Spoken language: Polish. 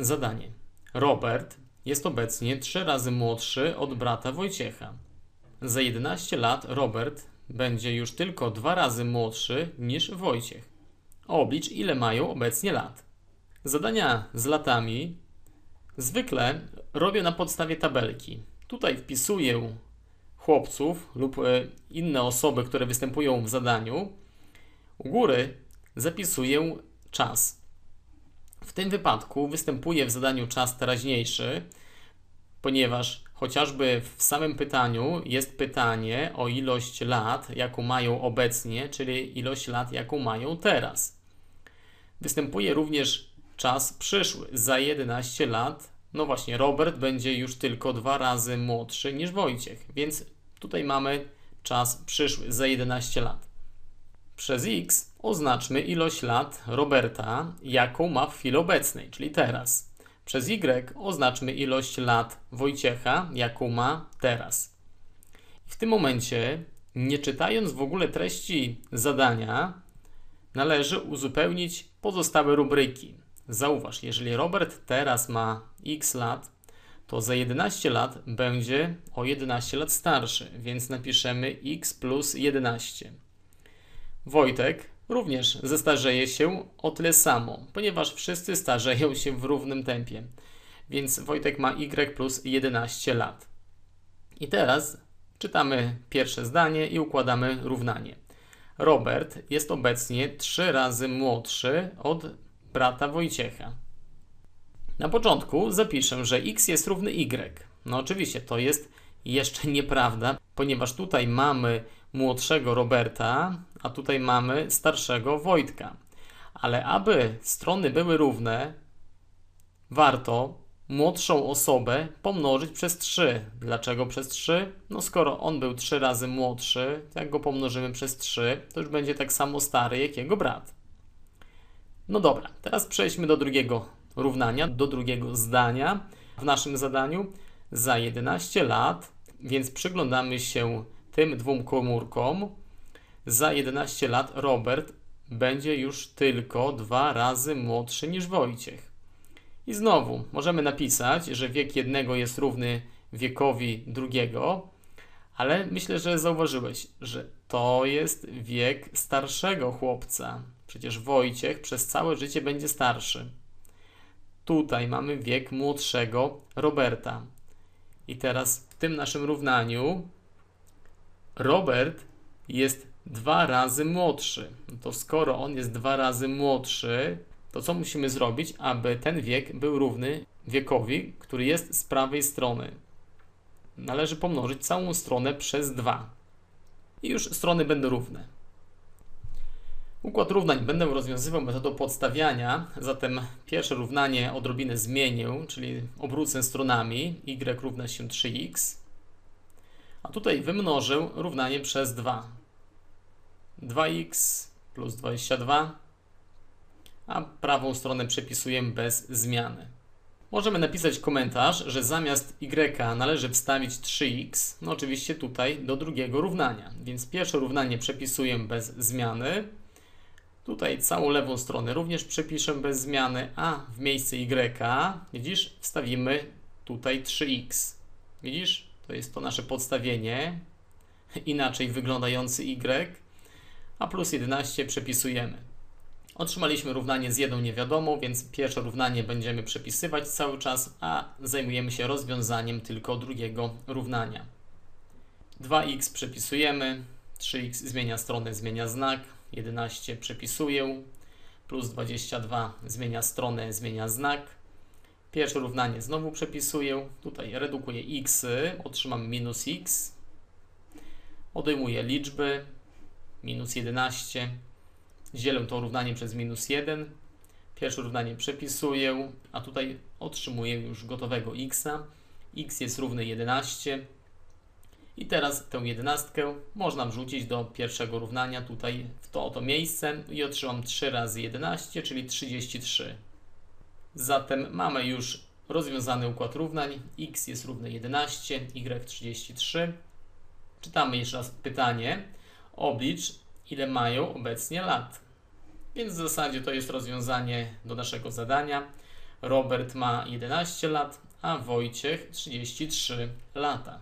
Zadanie. Robert jest obecnie 3 razy młodszy od brata Wojciecha. Za 11 lat Robert będzie już tylko 2 razy młodszy niż Wojciech. Oblicz, ile mają obecnie lat. Zadania z latami zwykle robię na podstawie tabelki. Tutaj wpisuję chłopców lub e, inne osoby, które występują w zadaniu. U góry zapisuję czas. W tym wypadku występuje w zadaniu czas teraźniejszy, ponieważ chociażby w samym pytaniu jest pytanie o ilość lat, jaką mają obecnie, czyli ilość lat, jaką mają teraz. Występuje również czas przyszły. Za 11 lat, no właśnie, Robert będzie już tylko dwa razy młodszy niż Wojciech, więc tutaj mamy czas przyszły za 11 lat. Przez x oznaczmy ilość lat Roberta, jaką ma w chwili obecnej, czyli teraz. Przez y oznaczmy ilość lat Wojciecha, jaką ma teraz. W tym momencie, nie czytając w ogóle treści zadania, należy uzupełnić pozostałe rubryki. Zauważ, jeżeli Robert teraz ma x lat, to za 11 lat będzie o 11 lat starszy, więc napiszemy x plus 11. Wojtek również zestarzeje się o tyle samo, ponieważ wszyscy starzeją się w równym tempie. Więc Wojtek ma y plus 11 lat. I teraz czytamy pierwsze zdanie i układamy równanie. Robert jest obecnie 3 razy młodszy od brata Wojciecha. Na początku zapiszę, że x jest równy y. No oczywiście to jest jeszcze nieprawda, ponieważ tutaj mamy młodszego Roberta, a tutaj mamy starszego Wojtka. Ale aby strony były równe, warto młodszą osobę pomnożyć przez 3. Dlaczego przez 3? No skoro on był 3 razy młodszy, jak go pomnożymy przez 3, to już będzie tak samo stary jak jego brat. No dobra, teraz przejdźmy do drugiego równania, do drugiego zdania w naszym zadaniu. Za 11 lat, więc przyglądamy się tym dwóm komórkom. Za 11 lat Robert będzie już tylko dwa razy młodszy niż Wojciech. I znowu możemy napisać, że wiek jednego jest równy wiekowi drugiego, ale myślę, że zauważyłeś, że to jest wiek starszego chłopca. Przecież Wojciech przez całe życie będzie starszy. Tutaj mamy wiek młodszego Roberta. I teraz w tym naszym równaniu Robert jest dwa razy młodszy. No to skoro on jest dwa razy młodszy, to co musimy zrobić, aby ten wiek był równy wiekowi, który jest z prawej strony? Należy pomnożyć całą stronę przez 2. I już strony będą równe. Układ równań będę rozwiązywał metodą podstawiania, zatem pierwsze równanie odrobinę zmienię, czyli obrócę stronami y równa się 3x, a tutaj wymnożę równanie przez 2. 2x plus 22, a prawą stronę przepisuję bez zmiany. Możemy napisać komentarz, że zamiast y należy wstawić 3x, no oczywiście tutaj do drugiego równania. Więc pierwsze równanie przepisuję bez zmiany, Tutaj całą lewą stronę również przepiszę bez zmiany, a w miejsce y, widzisz, wstawimy tutaj 3x. Widzisz, to jest to nasze podstawienie, inaczej wyglądający y, a plus 11 przepisujemy. Otrzymaliśmy równanie z jedną niewiadomą, więc pierwsze równanie będziemy przepisywać cały czas, a zajmujemy się rozwiązaniem tylko drugiego równania. 2x przepisujemy, 3x zmienia stronę, zmienia znak, 11 przepisuję, plus 22 zmienia stronę, zmienia znak. Pierwsze równanie znowu przepisuję, tutaj redukuję x, otrzymam minus x. Odejmuję liczby, minus 11. Dzielę to równanie przez minus 1. Pierwsze równanie przepisuję, a tutaj otrzymuję już gotowego x. x jest równy 11. I teraz tę jedenastkę można wrzucić do pierwszego równania tutaj w to oto miejsce i otrzymam 3 razy 11, czyli 33. Zatem mamy już rozwiązany układ równań. x jest równy 11, y 33. Czytamy jeszcze raz pytanie. Oblicz, ile mają obecnie lat. Więc w zasadzie to jest rozwiązanie do naszego zadania. Robert ma 11 lat, a Wojciech 33 lata.